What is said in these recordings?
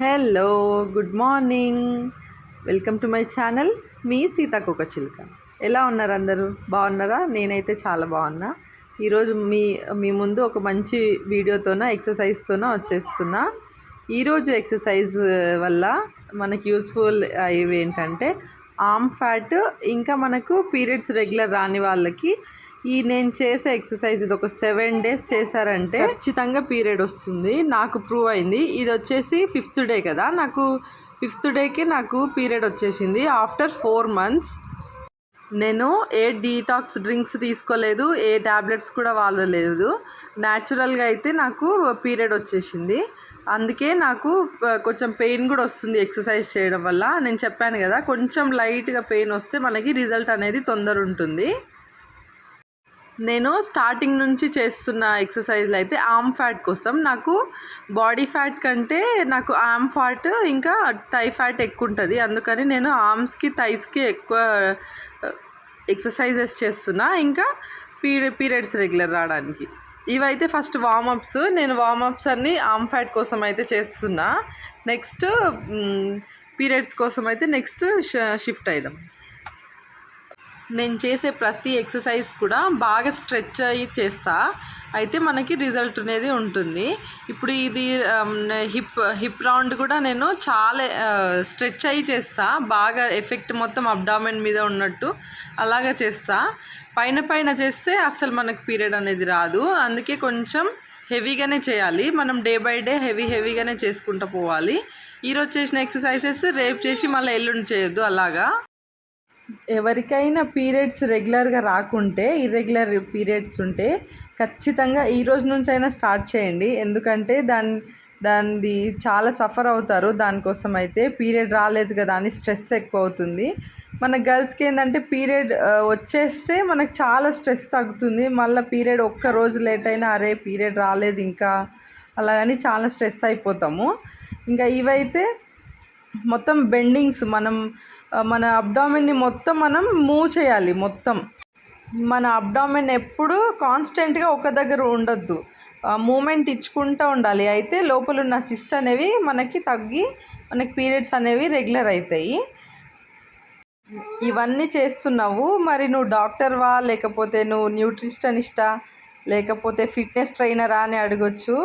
Hello good morning. Welcome to my channel మీ సీతాకొక చిలుక. ఎలా ఉన్నారు అందరూ? బాగున్నారా? నేనైతే చాలా బాగున్నా. ఈరోజు మీ మీ ముందు ఒక మంచి వీడియోతోన ఎక్సర్సైజ్తోన వచ్చేస్తున్నా. ఈరోజు ఎక్సర్సైజ్ వల్ల మనకి యూస్ఫుల్ అయ్యేవి ఏంటంటే ఆమ్ ఫ్యాట్ ఇంకా మనకు పీరియడ్స్ రెగ్యులర్ రాని వాళ్ళకి ఈ నేను చేసే ఎక్సర్సైజ్ ఇది ఒక సెవెన్ డేస్ చేశారంటే ఖచ్చితంగా పీరియడ్ వస్తుంది. నాకు ప్రూవ్ అయింది. ఇది వచ్చేసి ఫిఫ్త్ డే కదా. నాకు ఫిఫ్త్ డేకి నాకు పీరియడ్ వచ్చేసింది. ఆఫ్టర్ ఫోర్ మంత్స్ నేను ఏ డీటాక్స్ డ్రింక్స్ తీసుకోలేదు ఏ ట్యాబ్లెట్స్ కూడా వాడలేదు. న్యాచురల్గా అయితే నాకు పీరియడ్ వచ్చేసింది. అందుకే నాకు కొంచెం పెయిన్ కూడా వస్తుంది ఎక్సర్సైజ్ చేయడం వల్ల. నేను చెప్పాను కదా కొంచెం లైట్గా పెయిన్ వస్తే మనకి రిజల్ట్ అనేది తొందర ఉంటుంది. నేను స్టార్టింగ్ నుంచి చేస్తున్న ఎక్సర్సైజ్లు అయితే ఆమ్ ఫ్యాట్ కోసం. నాకు బాడీ ఫ్యాట్ కంటే నాకు ఆమ్ ఫ్యాట్ ఇంకా థై ఫ్యాట్ ఎక్కువ ఉంటుంది అందుకని నేను ఆర్మ్స్కి థైస్కి ఎక్కువ uh, ఎక్సర్సైజెస్ చేస్తున్నా. ఇంకా పీరి పీరియడ్స్ రెగ్యులర్ రావడానికి. ఇవైతే ఫస్ట్ వార్మప్స్ నేను వార్మప్స్ అన్ని ఆర్మ్ ఫ్యాట్ కోసం అయితే చేస్తున్నా. నెక్స్ట్ పీరియడ్స్ mm, కోసం అయితే నెక్స్ట్ షిఫ్ట్ అవుదాం నేను చేసే ప్రతి ఎక్సర్సైజ్ కూడా బాగా స్ట్రెచ్ అయ్యి చేస్తా. అయితే మనకి రిజల్ట్ అనేది ఉంటుంది. ఇప్పుడు ఇది హిప్ హిప్ రౌండ్ కూడా నేను చాలా స్ట్రెచ్ అయ్యి చేస్తా. బాగా ఎఫెక్ట్ మొత్తం అబ్డామెన్ మీద ఉన్నట్టు అలాగా చేస్తా. పైన పైన చేస్తే అస్సలు మనకు పీరియడ్ అనేది రాదు. అందుకే కొంచెం హెవీగానే చేయాలి. మనం డే బై డే హెవీ హెవీగానే చేసుకుంటూ పోవాలి. ఈరోజు చేసిన ఎక్సర్సైజెస్ రేపు చేసి మళ్ళీ ఎల్లుండి చేయొద్దు అలాగా. ఎవరికైనా పీరియడ్స్ రెగ్యులర్గా రాకుంటే ఇర్రెగ్యులర్ పీరియడ్స్ ఉంటే ఖచ్చితంగా ఈ రోజు నుంచి అయినా స్టార్ట్ చేయండి. ఎందుకంటే దాని దానిది చాలా సఫర్ అవుతారు. దానికోసం అయితే పీరియడ్ రాలేదు కదా అని స్ట్రెస్ ఎక్కువ అవుతుంది మన గర్ల్స్కి ఏంటంటే పీరియడ్ వచ్చేస్తే మనకు చాలా స్ట్రెస్ తగ్గుతుంది. మళ్ళీ పీరియడ్ ఒక్క రోజు లేట్ అయినా అరే పీరియడ్ రాలేదు ఇంకా అలాగని చాలా స్ట్రెస్ అయిపోతాము. ఇంకా ఇవైతే మొత్తం బెండింగ్స్ మనం మన అబ్డామిన్ని మొత్తం మనం మూవ్ చేయాలి మొత్తం. మన అబ్డామిన్ ఎప్పుడు కాన్స్టెంట్గా ఒక దగ్గర ఉండొద్దు. మూమెంట్ ఇచ్చుకుంటూ ఉండాలి. అయితే లోపల ఉన్న సిస్ట్ అనేవి మనకి తగ్గి మనకి పీరియడ్స్ అనేవి రెగ్యులర్ అవుతాయి ఇవన్నీ చేస్తున్నావు. మరి నువ్వు డాక్టర్వా లేకపోతే నువ్వు న్యూట్రిషనిస్టా లేకపోతే ఫిట్నెస్ ట్రైనరా అని అడగొచ్చు.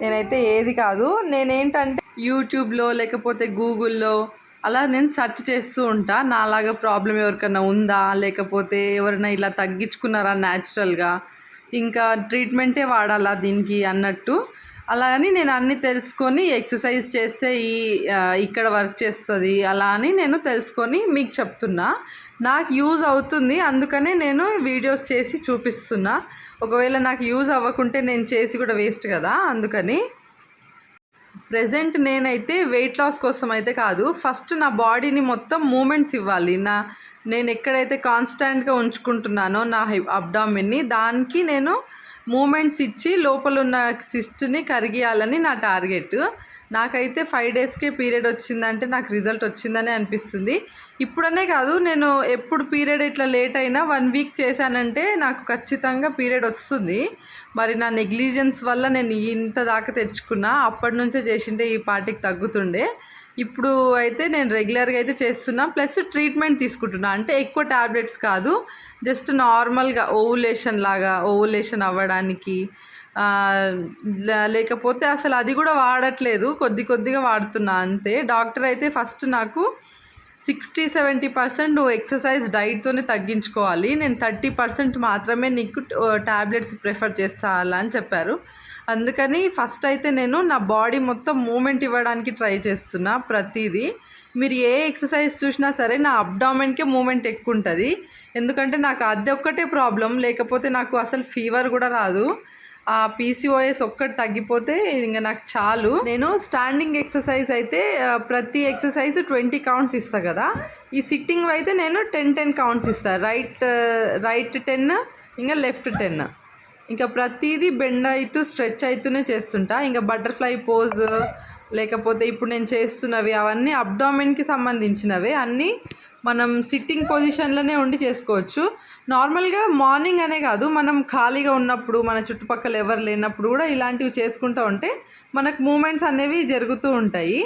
నేనైతే ఏది కాదు. నేనేంటంటే యూట్యూబ్లో లేకపోతే గూగుల్లో అలా నేను సెర్చ్ చేస్తూ ఉంటా. నాలాగా ప్రాబ్లం ఎవరికైనా ఉందా? లేకపోతే ఎవరైనా ఇలా తగ్గించుకున్నారా న్యాచురల్గా ఇంకా ట్రీట్మెంటే వాడాలా దీనికి అన్నట్టు? అలా అని నేను అన్ని తెలుసుకొని ఎక్సర్సైజ్ చేస్తే ఈ ఇక్కడ వర్క్ చేస్తుంది. అలా అని నేను తెలుసుకొని మీకు చెప్తున్నా. నాకు యూజ్ అవుతుంది. అందుకనే నేను వీడియోస్ చేసి చూపిస్తున్నా. ఒకవేళ నాకు యూజ్ అవ్వకుంటే నేను చేసి కూడా వేస్ట్ కదా. అందుకని ప్రజెంట్ నేనైతే వెయిట్ లాస్ కోసం అయితే కాదు. ఫస్ట్ నా బాడీని మొత్తం మూమెంట్స్ ఇవ్వాలి. నా నేను ఎక్కడైతే కాన్స్టాంట్గా ఉంచుకుంటున్నానో నా అబ్డామిన్ని దానికి నేను మూమెంట్స్ ఇచ్చి లోపల ఉన్న సిస్ట్ని కరిగియాలని నా టార్గెట్. నాకైతే ఫైవ్ డేస్కే పీరియడ్ వచ్చిందంటే నాకు రిజల్ట్ వచ్చిందనే అనిపిస్తుంది. ఇప్పుడనే కాదు నేను ఎప్పుడు పీరియడ్ ఇట్లా లేట్ అయినా వన్ వీక్ చేశానంటే నాకు ఖచ్చితంగా పీరియడ్ వస్తుంది. మరి నా నెగ్లిజెన్స్ వల్ల నేను ఇంత దాకా తెచ్చుకున్నా అప్పటి నుంచే చేసింటే ఈ పార్టీకి తగ్గుతుండే. ఇప్పుడు అయితే నేను రెగ్యులర్గా అయితే చేస్తున్నా ప్లస్ ట్రీట్మెంట్ తీసుకుంటున్నా. అంటే ఎక్కువ టాబ్లెట్స్ కాదు జస్ట్ నార్మల్గా ఓవులేషన్ లాగా ఓవులేషన్ అవ్వడానికి లేకపోతే అసలు అది కూడా వాడట్లేదు. కొద్ది కొద్దిగా వాడుతున్నా అంతే. డాక్టర్ అయితే ఫస్ట్ నాకు సిక్స్టీ సెవెంటీ పర్సెంట్ నువ్వు ఎక్సర్సైజ్ డైట్తోనే తగ్గించుకోవాలి. నేను థర్టీ పర్సెంట్ మాత్రమే నీకు టాబ్లెట్స్ ప్రిఫర్ చేస్తాలా అని చెప్పారు. అందుకని ఫస్ట్ అయితే నేను నా బాడీ మొత్తం మూమెంట్ ఇవ్వడానికి ట్రై చేస్తున్నా ప్రతిదీ. మీరు ఏ ఎక్సర్సైజ్ చూసినా సరే నా అబ్డామెన్కే మూమెంట్ ఎక్కువ ఉంటుంది ఎందుకంటే నాకు అది ఒక్కటే ప్రాబ్లం లేకపోతే నాకు అసలు ఫీవర్ కూడా రాదు. ఆ పీసీఓఎస్ ఒక్కటి తగ్గిపోతే ఇంకా నాకు చాలు. నేను స్టాండింగ్ ఎక్సర్సైజ్ అయితే ప్రతి ఎక్సర్సైజ్ ట్వంటీ కౌంట్స్ ఇస్తా కదా. ఈ సిట్టింగ్ అయితే నేను టెన్ టెన్ కౌంట్స్ ఇస్తాను రైట్ రైట్ టెన్ ఇంకా లెఫ్ట్ టెన్ ఇంకా ప్రతిదీ బెండ్ అవుతూ స్ట్రెచ్ అవుతూనే చేస్తుంటా. ఇంకా బటర్ఫ్లై పోజ్ లేకపోతే ఇప్పుడు నేను చేస్తున్నవి అవన్నీ అబ్డామెన్కి సంబంధించినవే. అన్నీ మనం సిట్టింగ్ పొజిషన్లోనే ఉండి చేసుకోవచ్చు. నార్మల్గా మార్నింగ్ అనే కాదు మనం ఖాళీగా ఉన్నప్పుడు మన చుట్టుపక్కల ఎవరు లేనప్పుడు కూడా ఇలాంటివి చేసుకుంటూ ఉంటే మనకు మూమెంట్స్ అనేవి జరుగుతూ ఉంటాయి.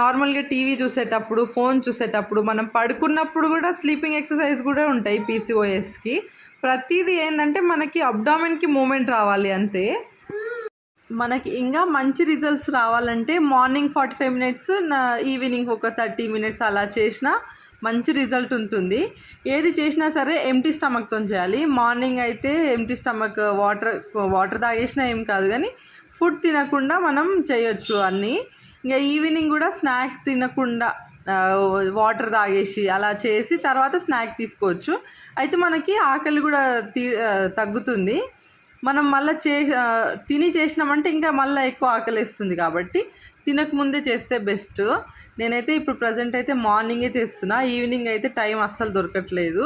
నార్మల్గా టీవీ చూసేటప్పుడు ఫోన్ చూసేటప్పుడు మనం పడుకున్నప్పుడు కూడా స్లీపింగ్ ఎక్సర్సైజ్ కూడా ఉంటాయి పీసీఓఎస్కి. ప్రతిదీ ఏంటంటే మనకి అబ్డామెన్కి మూమెంట్ రావాలి అంతే. మనకి ఇంకా మంచి రిజల్ట్స్ రావాలంటే మార్నింగ్ ఫార్టీ ఫైవ్ మినిట్స్ నా ఈవినింగ్ ఒక థర్టీ మినిట్స్ అలా చేసినా మంచి రిజల్ట్ ఉంటుంది. ఏది చేసినా సరే ఎంటీ స్టమక్తో చేయాలి. మార్నింగ్ అయితే ఎంటీ స్టమక్ వాటర్ వాటర్ తాగేసినా ఏం కాదు కానీ ఫుడ్ తినకుండా మనం చేయొచ్చు అన్నీ. ఇంకా ఈవినింగ్ కూడా స్నాక్ తినకుండా వాటర్ తాగేసి అలా చేసి తర్వాత స్నాక్ తీసుకోవచ్చు. అయితే మనకి ఆకలి కూడా తీ తగ్గుతుంది. మనం మళ్ళీ చే తిని చేసినామంటే ఇంకా మళ్ళీ ఎక్కువ ఆకలిస్తుంది కాబట్టి తినకముందే చేస్తే బెస్ట్ నేనైతే ఇప్పుడు ప్రజెంట్ అయితే మార్నింగే చేస్తున్నా. ఈవినింగ్ అయితే టైం అస్సలు దొరకట్లేదు.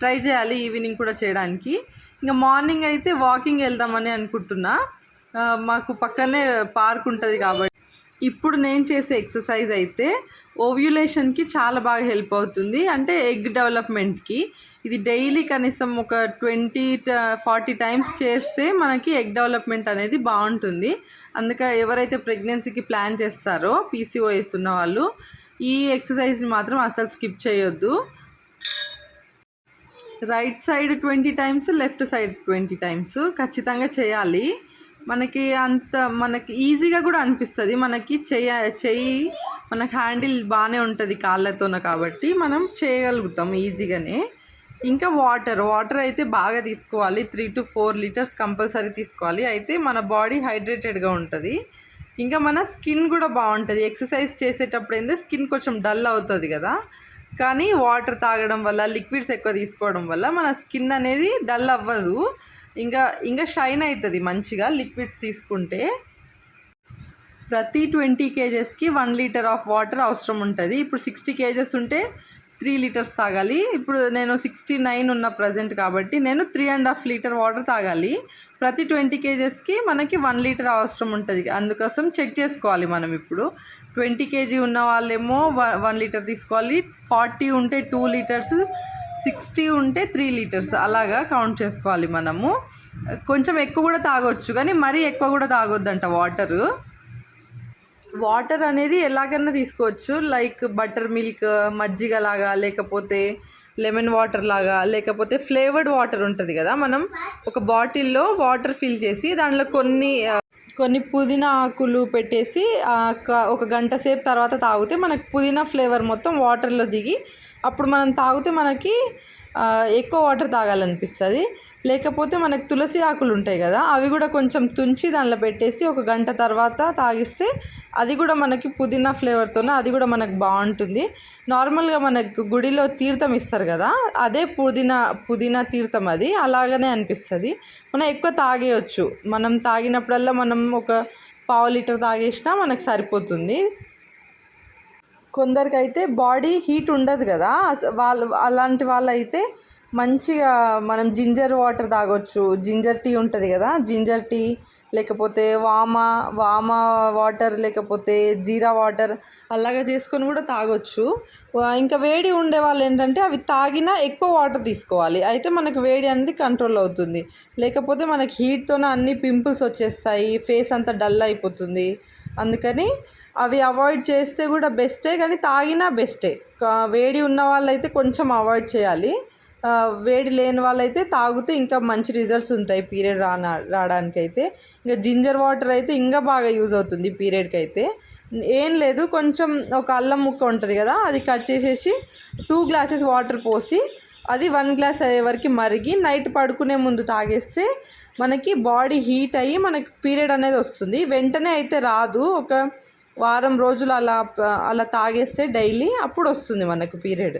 ట్రై చేయాలి ఈవినింగ్ కూడా చేయడానికి. ఇంకా మార్నింగ్ అయితే వాకింగ్ వెళ్దామని అనుకుంటున్నా. మాకు పక్కనే పార్క్ ఉంటుంది కాబట్టి. ఇప్పుడు నేను చేసే ఎక్సర్సైజ్ అయితే ఓవ్యులేషన్కి చాలా బాగా హెల్ప్ అవుతుంది. అంటే ఎగ్ డెవలప్మెంట్కి ఇది డైలీ కనీసం ఒక ట్వంటీ ఫార్టీ టైమ్స్ చేస్తే మనకి ఎగ్ డెవలప్మెంట్ అనేది బాగుంటుంది. అందుకే ఎవరైతే ప్రెగ్నెన్సీకి ప్లాన్ చేస్తారో పీసీఓఎస్ ఉన్న వాళ్ళు ఈ ఎక్సర్సైజ్ని మాత్రం అసలు స్కిప్ చేయొద్దు. Right side twenty times left side twenty times ఖచ్చితంగా చేయాలి. మనకి అంత మనకి ఈజీగా కూడా అనిపిస్తుంది. మనకి చేయ చెయ్యి మనకి హ్యాండిల్ బాగానే ఉంటుంది కాళ్ళతోన కాబట్టి మనం చేయగలుగుతాం ఈజీగానే. ఇంకా వాటర్ వాటర్ అయితే బాగా తీసుకోవాలి. Three to four litres compulsory తీసుకోవాలి. అయితే మన బాడీ హైడ్రేటెడ్గా ఉంటుంది. ఇంకా మన స్కిన్ కూడా బాగుంటుంది. ఎక్సర్సైజ్ చేసేటప్పుడు ఏంటంటే స్కిన్ కొంచెం డల్ అవుతుంది కదా. కానీ వాటర్ తాగడం వల్ల లిక్విడ్స్ ఎక్కువ తీసుకోవడం వల్ల మన స్కిన్ అనేది డల్ అవ్వదు. ఇంకా ఇంకా షైన్ అవుతుంది మంచిగా లిక్విడ్స్ తీసుకుంటే. ప్రతి ట్వంటీ కేజెస్కి వన్ లీటర్ ఆఫ్ వాటర్ అవసరం ఉంటుంది. ఇప్పుడు సిక్స్టీ కేజెస్ ఉంటే త్రీ లీటర్స్ తాగాలి. ఇప్పుడు నేను సిక్స్టీ నైన్ ఉన్న ప్రజెంట్ కాబట్టి నేను three and half litre water తాగాలి. ప్రతి ట్వంటీ కేజెస్కి మనకి వన్ లీటర్ అవసరం ఉంటుంది. అందుకోసం చెక్ చేసుకోవాలి మనం ఇప్పుడు. ట్వంటీ కేజీ ఉన్న వాళ్ళేమో వన్ లీటర్ తీసుకోవాలి. ఫార్టీ ఉంటే టూ లీటర్స్ సిక్స్టీ ఉంటే త్రీ లీటర్స్ అలాగా కౌంట్ చేసుకోవాలి మనము. కొంచెం ఎక్కువ కూడా తాగొచ్చు కానీ మరీ ఎక్కువ కూడా తాగొద్దంట వాటరు. వాటర్ అనేది ఎలాగైనా తీసుకోవచ్చు. లైక్ బటర్ మిల్క్ మజ్జిగ లాగా లేకపోతే లెమన్ వాటర్ లాగా లేకపోతే ఫ్లేవర్డ్ వాటర్ ఉంటుంది కదా మనం ఒక బాటిల్లో వాటర్ ఫిల్ చేసి దాంట్లో కొన్ని కొన్ని పుదీనా ఆకులు పెట్టేసి ఒక గంట సేపు తర్వాత తాగితే మనకు పుదీనా ఫ్లేవర్ మొత్తం వాటర్లో దిగి అప్పుడు మనం తాగితే మనకి ఎక్కువ వాటర్ తాగాలనిపిస్తుంది. లేకపోతే మనకు తులసి ఆకులు ఉంటాయి కదా అవి కూడా కొంచెం తుంచి దానిలో పెట్టేసి ఒక గంట తర్వాత తాగిస్తే అది కూడా మనకి పుదీనా ఫ్లేవర్తోనే అది కూడా మనకు బాగుంటుంది. నార్మల్గా మనకు గుడిలో తీర్థం ఇస్తారు కదా అదే పుదీనా పుదీనా తీర్థం అది అలాగనే అనిపిస్తుంది. మనం ఎక్కువ తాగేయచ్చు. మనం తాగినప్పుడల్లా మనం ఒక పావు లీటర్ తాగేసినా మనకు సరిపోతుంది. కొందరికైతే బాడీ హీట్ ఉండదు కదా. వాళ్ళు అలాంటి వాళ్ళైతే మంచిగా మనం జింజర్ వాటర్ తాగొచ్చు. జింజర్ టీ ఉంటుంది కదా. జింజర్ టీ లేకపోతే వామ వామ వాటర్ లేకపోతే జీరా వాటర్ అలాగా చేసుకొని కూడా తాగొచ్చు. ఇంకా వేడి ఉండే వాళ్ళు ఏంటంటే అవి తాగినా ఎక్కువ వాటర్ తీసుకోవాలి. అయితే మనకు వేడి అనేది కంట్రోల్ అవుతుంది. లేకపోతే మనకి హీట్తోనే అన్ని పింపుల్స్ వచ్చేస్తాయి. ఫేస్ అంతా డల్ అయిపోతుంది. అందుకని అవి అవాయిడ్ చేస్తే కూడా బెస్టే కానీ తాగినా బెస్టే. వేడి ఉన్న వాళ్ళైతే కొంచెం అవాయిడ్ చేయాలి. వేడి లేని వాళ్ళైతే తాగితే ఇంకా మంచి రిజల్ట్స్ ఉంటాయి పీరియడ్ రా రావడానికి అయితే ఇంకా జింజర్ వాటర్ అయితే ఇంకా బాగా యూజ్ అవుతుంది పీరియడ్కి అయితే ఏం లేదు కొంచెం ఒక అల్లం ముక్క ఉంటుంది కదా అది కట్ చేసేసి టూ గ్లాసెస్ వాటర్ పోసి అది వన్ గ్లాస్ అయ్యే వరకు మరిగి నైట్ పడుకునే ముందు తాగేస్తే మనకి బాడీ హీట్ అయ్యి మనకి పీరియడ్ అనేది వస్తుంది. వెంటనే అయితే రాదు. ఒక వారం రోజులు అలా అలా తాగేస్తే డైలీ అప్పుడు వస్తుంది మనకు పీరియడ్.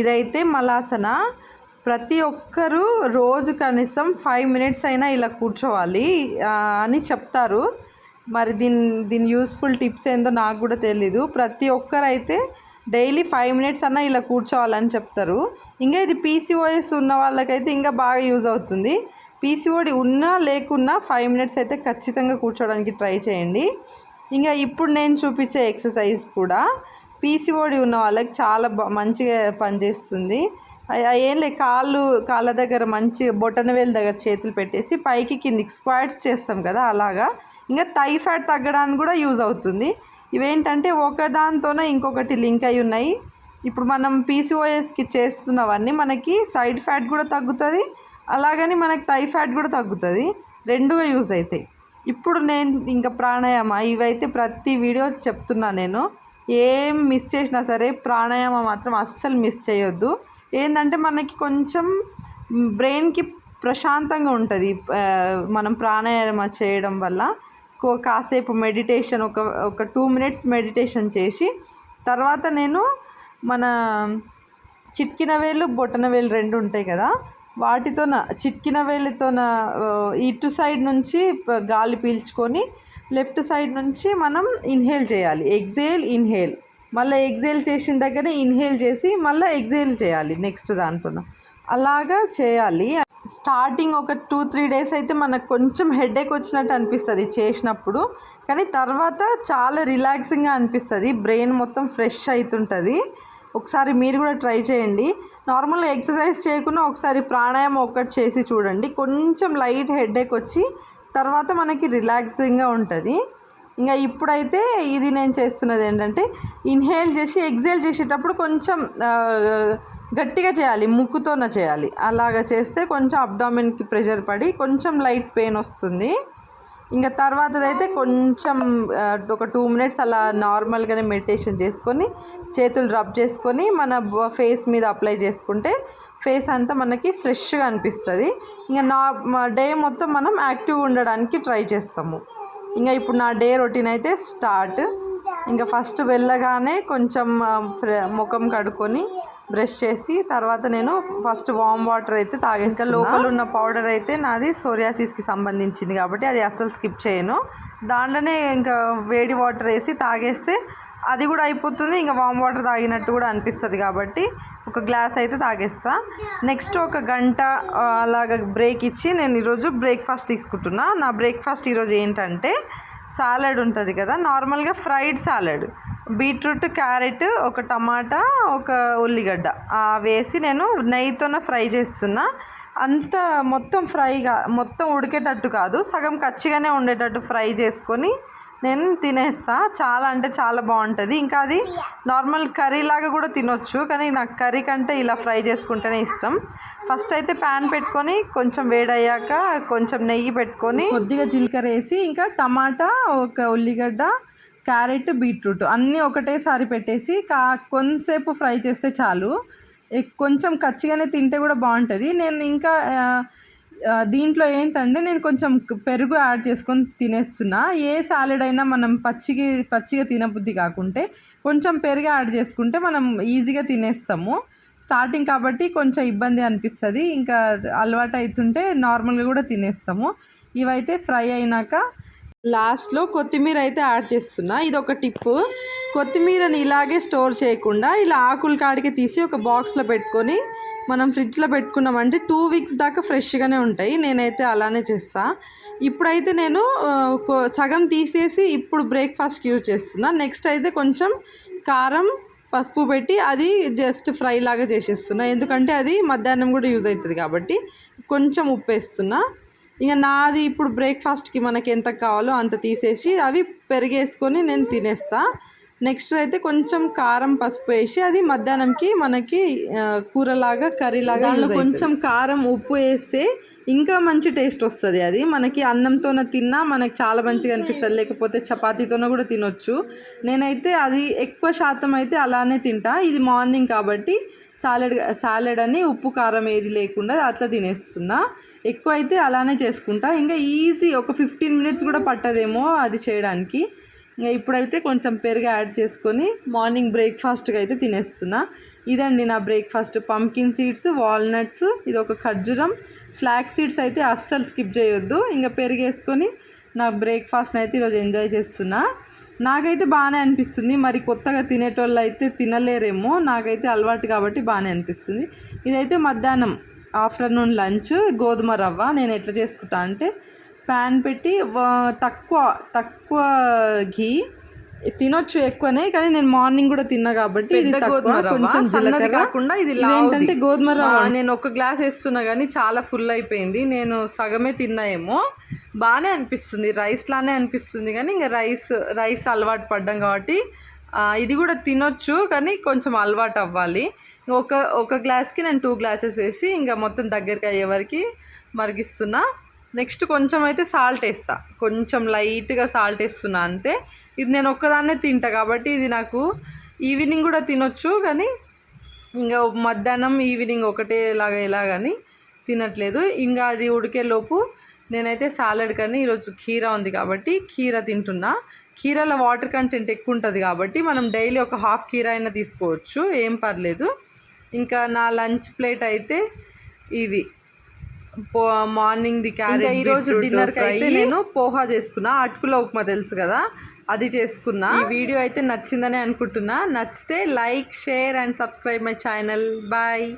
ఇదైతే మలాసన. ప్రతి ఒక్కరూ రోజు కనీసం ఫైవ్ మినిట్స్ అయినా ఇలా కూర్చోవాలి అని చెప్తారు. మరి దీని దీని యూస్ఫుల్ టిప్స్ ఏందో నాకు కూడా తెలీదు. ప్రతి ఒక్కరైతే డైలీ ఫైవ్ మినిట్స్ అన్నా ఇలా కూర్చోవాలని చెప్తారు. ఇంకా ఇది పీసీఓఎస్ ఉన్న వాళ్ళకైతే ఇంకా బాగా యూజ్ అవుతుంది. పీసీఓడి ఉన్నా లేకున్నా ఫైవ్ మినిట్స్ అయితే ఖచ్చితంగా కూర్చోవడానికి ట్రై చేయండి. ఇంకా ఇప్పుడు నేను చూపించే ఎక్సర్సైజ్ కూడా పీసీఓడి ఉన్న వాళ్ళకి చాలా మంచిగా పనిచేస్తుంది. ఏం లే కాళ్ళు కాళ్ళ దగ్గర మంచి బొటనవేలు దగ్గర చేతులు పెట్టేసి పైకి కిందికి స్క్వాట్స్ చేస్తాం కదా అలాగా. ఇంకా థై ఫ్యాట్ తగ్గడానికి కూడా యూజ్ అవుతుంది. ఇవేంటంటే ఒకదానితోనే ఇంకొకటి లింక్ అయి ఉన్నాయి. ఇప్పుడు మనం పీసీఓఎస్కి చేస్తున్నవన్నీ మనకి సైడ్ ఫ్యాట్ కూడా తగ్గుతుంది అలాగని మనకి థై ఫ్యాట్ కూడా తగ్గుతుంది. రెండుగా యూజ్ అవుతాయి ఇప్పుడు నేను ఇంకా ప్రాణాయామ ఇవైతే ప్రతి వీడియో చెప్తున్నా నేను. ఏం మిస్ చేసినా సరే ప్రాణాయామం మాత్రం అస్సలు మిస్ చేయొద్దు. ఏంటంటే మనకి కొంచెం బ్రెయిన్కి ప్రశాంతంగా ఉంటుంది. మనం ప్రాణాయామ చేయడం వల్ల కాసేపు మెడిటేషన్ ఒక ఒక టూ మినిట్స్ మెడిటేషన్ చేసి తర్వాత నేను మన చిట్కిన వేలు బొట్టన వేలు రెండు ఉంటాయి కదా వాటితోన చిట్కిన వేలితోన ఇటు సైడ్ నుంచి గాలి పీల్చుకొని లెఫ్ట్ సైడ్ నుంచి మనం ఇన్హేల్ చేయాలి. Exhale inhale. మళ్ళీ ఎగ్జేల్ చేసిన దగ్గర ఇన్హేల్ చేసి మళ్ళీ ఎగ్జేల్ చేయాలి నెక్స్ట్ దాంతో అలాగా చేయాలి. స్టార్టింగ్ ఒక టూ త్రీ డేస్ అయితే మనకు కొంచెం హెడేక్ వచ్చినట్టు అనిపిస్తుంది చేసినప్పుడు. కానీ తర్వాత చాలా రిలాక్సింగ్గా అనిపిస్తుంది. బ్రెయిన్ మొత్తం ఫ్రెష్ అవుతుంటుంది ఒకసారి మీరు కూడా ట్రై చేయండి. నార్మల్గా ఎక్సర్సైజ్ చేయకుండా ఒకసారి ప్రాణాయామం ఒక్కటి చేసి చూడండి. కొంచెం లైట్ హెడేక్ వచ్చి తర్వాత మనకి రిలాక్సింగ్గా ఉంటుంది. ఇంకా ఇప్పుడైతే ఇది నేను చేస్తున్నది ఏంటంటే ఇన్హేల్ చేసి ఎగ్జేల్ చేసేటప్పుడు కొంచెం గట్టిగా చేయాలి ముక్కుతోన చేయాలి. అలాగ చేస్తే కొంచెం అబ్డామిన్కి ప్రెషర్ పడి కొంచెం లైట్ పెయిన్ వస్తుంది. ఇంకా తర్వాతదైతే కొంచెం ఒక టూ మినిట్స్ అలా నార్మల్గానే మెడిటేషన్ చేసుకొని చేతులు రబ్ చేసుకొని మన ఫేస్ మీద అప్లై చేసుకుంటే ఫేస్ అంతా మనకి ఫ్రెష్గా అనిపిస్తుంది. ఇంకా నా డే మొత్తం మనం యాక్టివ్గా ఉండడానికి ట్రై చేస్తాము. ఇంకా ఇప్పుడు నా డే రొటీన్ అయితే స్టార్ట్. ఇంకా ఫస్ట్ వెళ్ళగానే కొంచెం ముఖం కడుక్కొని బ్రష్ చేసి తర్వాత నేను ఫస్ట్ వామ్ వాటర్ అయితే తాగేస్తా లోపల ఉన్న పౌడర్ అయితే నాది సోరియాసిస్కి సంబంధించింది కాబట్టి అది అస్సలు స్కిప్ చేయను. దాంట్లోనే ఇంకా వేడి వాటర్ వేసి తాగేస్తే అది కూడా అయిపోతుంది ఇంకా వామ్ వాటర్ తాగినట్టు కూడా అనిపిస్తుంది కాబట్టి ఒక గ్లాస్ అయితే తాగేస్తా. నెక్స్ట్ ఒక గంట అలాగ బ్రేక్ ఇచ్చి నేను ఈరోజు బ్రేక్ఫాస్ట్ తీసుకుంటున్నా. నా బ్రేక్ఫాస్ట్ ఈరోజు ఏంటంటే సాలడ్ ఉంటుంది కదా నార్మల్గా ఫ్రైడ్ సాలడ్. బీట్రూట్ క్యారెట్ ఒక టమాటా ఒక ఉల్లిగడ్డ. వేసి నేను నెయ్యితోనే ఫ్రై చేస్తున్నా. అంత మొత్తం ఫ్రైగా మొత్తం ఉడికేటట్టు కాదు సగం కచ్చిగానే ఉండేటట్టు ఫ్రై చేసుకొని నేను తినేస్తా. చాలా అంటే చాలా బాగుంటుంది. ఇంకా అది నార్మల్ కర్రీ లాగా కూడా తినొచ్చు కానీ నాకు కర్రీ కంటే ఇలా ఫ్రై చేసుకుంటేనే ఇష్టం. ఫస్ట్ అయితే ప్యాన్ పెట్టుకొని కొంచెం వేడయ్యాక కొంచెం నెయ్యి పెట్టుకొని కొద్దిగా జీలకర్ర వేసి ఇంకా టమాటా ఒక ఉల్లిగడ్డ క్యారెట్ బీట్రూట్ అన్నీ ఒకటేసారి పెట్టేసి కా కొంతసేపు ఫ్రై చేస్తే చాలు. కొంచెం కచ్చిగానే తింటే కూడా బాగుంటుంది. నేను ఇంకా దీంట్లో ఏంటంటే నేను కొంచెం పెరుగు యాడ్ చేసుకొని తినేస్తున్నా. ఏ సాలెడ్ అయినా మనం పచ్చికి పచ్చిగా తినబుద్ధి కాకుంటే కొంచెం పెరుగు యాడ్ చేసుకుంటే మనం ఈజీగా తినేస్తాము. స్టార్టింగ్ కాబట్టి కొంచెం ఇబ్బంది అనిపిస్తుంది. ఇంకా అలవాటు అవుతుంటే నార్మల్గా కూడా తినేస్తాము. ఇవైతే ఫ్రై అయినాక లాస్ట్లో కొత్తిమీర అయితే యాడ్ చేస్తున్నా. ఇది ఒక టిప్ కొత్తిమీరని ఇలాగే స్టోర్ చేయకుండా ఇలా ఆకుల కాడికి తీసి ఒక బాక్స్లో పెట్టుకొని మనం ఫ్రిడ్జ్లో పెట్టుకున్నామంటే టూ వీక్స్ దాకా ఫ్రెష్గానే ఉంటాయి. నేనైతే అలానే చేస్తా. ఇప్పుడైతే నేను సగం తీసేసి ఇప్పుడు బ్రేక్ఫాస్ట్కి యూజ్ చేస్తున్నా. నెక్స్ట్ అయితే కొంచెం కారం పసుపు పెట్టి అది జస్ట్ ఫ్రై లాగా చేసేస్తున్నా. ఎందుకంటే అది మధ్యాహ్నం కూడా యూజ్ అవుతుంది కాబట్టి కొంచెం ఉప్పు వేస్తున్నా. ఇక నాది ఇప్పుడు బ్రేక్ఫాస్ట్కి మనకి ఎంత కావాలో అంత తీసేసి అవి పెరిగేసుకొని నేను తినేస్తాను నెక్స్ట్ అయితే కొంచెం కారం పసుపు వేసి అది మధ్యాహ్నంకి మనకి కూరలాగా కర్రీలాగా కొంచెం కారం ఉప్పు వేస్తే ఇంకా మంచి టేస్ట్ వస్తుంది అది. మనకి అన్నంతోన తిన్నా మనకి చాలా మంచిగా అనిపిస్తుంది. లేకపోతే చపాతీతోన కూడా తినొచ్చు. నేనైతే అది ఎక్కువ శాతం అయితే అలానే తింటా. ఇది మార్నింగ్ కాబట్టి సాలెడ్ సాలెడ్ అని ఉప్పు కారం ఏది లేకుండా అట్లా తినేస్తున్నా. ఎక్కువ అయితే అలానే చేసుకుంటా. ఇంకా ఈజీ ఒక ఫిఫ్టీన్ మినిట్స్ కూడా పట్టదేమో అది చేయడానికి. ఇంకా ఇప్పుడైతే కొంచెం పెరుగు యాడ్ చేసుకొని మార్నింగ్ బ్రేక్ఫాస్ట్గా అయితే తినేస్తున్నా. ఇదండి నా బ్రేక్ఫాస్ట్. పంకిన్ సీడ్స్ వాల్నట్స్ ఇది ఒక ఖర్జూరం. ఫ్లాక్ సీడ్స్ అయితే అస్సలు స్కిప్ చేయొద్దు. ఇంకా పెరిగేసుకొని నా బ్రేక్ఫాస్ట్ని అయితే ఈరోజు ఎంజాయ్ చేస్తున్నా. నాకైతే బాగానే అనిపిస్తుంది. మరి కొత్తగా తినేటోళ్ళు అయితే తినలేరేమో. నాకైతే అలవాటు కాబట్టి బాగానే అనిపిస్తుంది. ఇదైతే మధ్యాహ్నం ఆఫ్టర్నూన్ లంచ్ గోధుమ రవ్వ. నేను ఎట్లా చేసుకుంటా అంటే ప్యాన్ పెట్టి తక్కువ తక్కువ ఘీ. తినొచ్చు ఎక్కువనే కానీ నేను మార్నింగ్ కూడా తిన్నా కాబట్టి ఇది కొంచెం సన్నది. కాకుండా ఇది లావుది. గోధుమ రవ్వ. నేను ఒక గ్లాస్ వేస్తున్నా కానీ చాలా ఫుల్ అయిపోయింది. నేను సగమే తిన్నాయేమో బాగానే అనిపిస్తుంది. రైస్ లానే అనిపిస్తుంది కానీ ఇంకా రైస్ రైస్ అలవాటు పడ్డాం కాబట్టి ఇది కూడా తినొచ్చు కానీ కొంచెం అలవాటు అవ్వాలి. ఒక ఒక గ్లాస్కి నేను టూ గ్లాసెస్ వేసి ఇంకా మొత్తం దగ్గరికి అయ్యే వరకు మరిగిస్తున్నా. నెక్స్ట్ కొంచెం అయితే సాల్ట్ వేస్తా. కొంచెం లైట్గా సాల్ట్ వేస్తున్నా అంతే. ఇది నేను ఒక్కదాన్నే తింటా కాబట్టి ఇది నాకు ఈవినింగ్ కూడా తినొచ్చు కానీ ఇంకా మధ్యాహ్నం ఈవినింగ్ ఒకటే లాగా ఎలాగని తినట్లేదు. ఇంకా అది ఉడికేలోపు నేనైతే సాలడ్ కానీ ఈరోజు కీరా ఉంది కాబట్టి కీర తింటున్నా. కీరాల వాటర్ కంటెంట్ ఎక్కువ ఉంటుంది కాబట్టి మనం డైలీ ఒక హాఫ్ కీరా అయినా తీసుకోవచ్చు. ఏం పర్లేదు. ఇంకా నా లంచ్ ప్లేట్ అయితే ఇది. పో మార్నింగ్ది ఇంకా క్యారెట్ ఈరోజు బీట్రూట్ డిన్నర్కి అయితే ఫ్రై. నేను పోహా చేసుకున్నా. అటుకుల ఉప్మా తెలుసు కదా? అది చేసుకున్నా. ఈ వీడియో అయితే నచ్చిందని అనుకుంటున్నా. నచ్చితే like share and subscribe my channel. Bye.